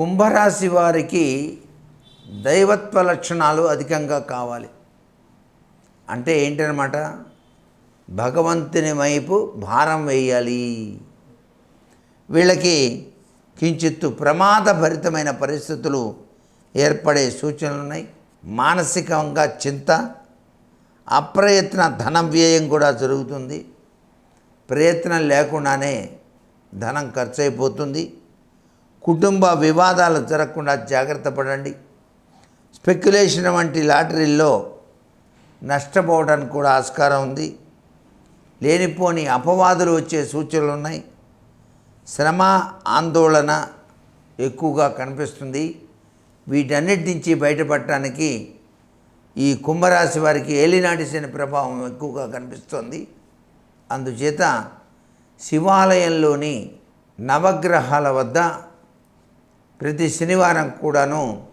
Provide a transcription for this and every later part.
కుంభరాశి వారికి దైవత్వ లక్షణాలు అధికంగా కావాలి. అంటే ఏంటనమాట? భగవంతుని వైపు భారం వేయాలి. వీళ్ళకి కించిత్తు ప్రమాదభరితమైన పరిస్థితులు ఏర్పడే సూచనలు ఉన్నాయి. మానసికంగా చింత అప్రయత్న ధన వ్యయం కూడా జరుగుతుంది. ప్రయత్నం లేకుండానే ధనం ఖర్చు అయిపోతుంది. కుటుంబ వివాదాలు జరగకుండా జాగ్రత్త పడండి. స్పెక్యులేషన్ వంటి లాటరీల్లో నష్టపోవడానికి కూడా ఆస్కారం ఉంది. లేనిపోని అపవాదులు వచ్చే సూచనలు ఉన్నాయి. శ్రమ ఆందోళన ఎక్కువగా కనిపిస్తుంది. వీటన్నిటి నుంచి బయటపడటానికి ఈ కుంభరాశి వారికి ఏలినాటి శని ప్రభావం ఎక్కువగా కనిపిస్తుంది. అందుచేత శివాలయంలోని నవగ్రహాల వద్ద ప్రతి శనివారం కూడాను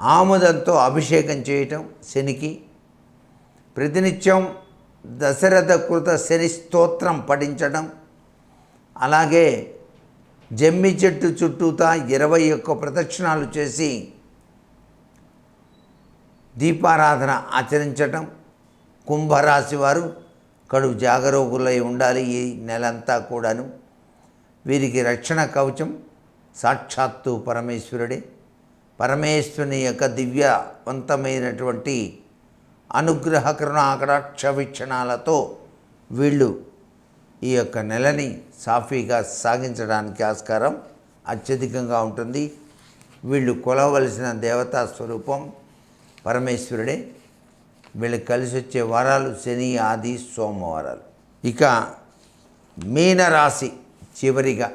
ఆముదంతో అభిషేకం చేయటం శనికి. ప్రతినిత్యం దశరథ కృత శని స్తోత్రం పఠించడం అలాగే జమ్మి చెట్టు చుట్టూతా ఇరవై ఒక్క ప్రదక్షిణాలు చేసి దీపారాధన ఆచరించటం. కుంభరాశి వారు కడు జాగరూకులై ఉండాలి ఈ నెలంతా కూడాను. వీరికి రక్షణ కవచం. సాక్షాత్తు పరమేశ్వరుడే. పరమేశ్వరుని యొక్క దివ్యవంతమైనటువంటి అనుగ్రహ కరుణాకటాక్ష వీక్షణాలతో వీళ్ళు ఈ యొక్క నెలని సాఫీగా సాగించడానికి ఆస్కారం అత్యధికంగా ఉంటుంది. వీళ్ళు కొలవలసిన దేవతా స్వరూపం పరమేశ్వరుడే. వీళ్ళకి కలిసి వచ్చే వారాలు శని ఆది సోమవారాలు. ఇక మీనరాశి చివరిగా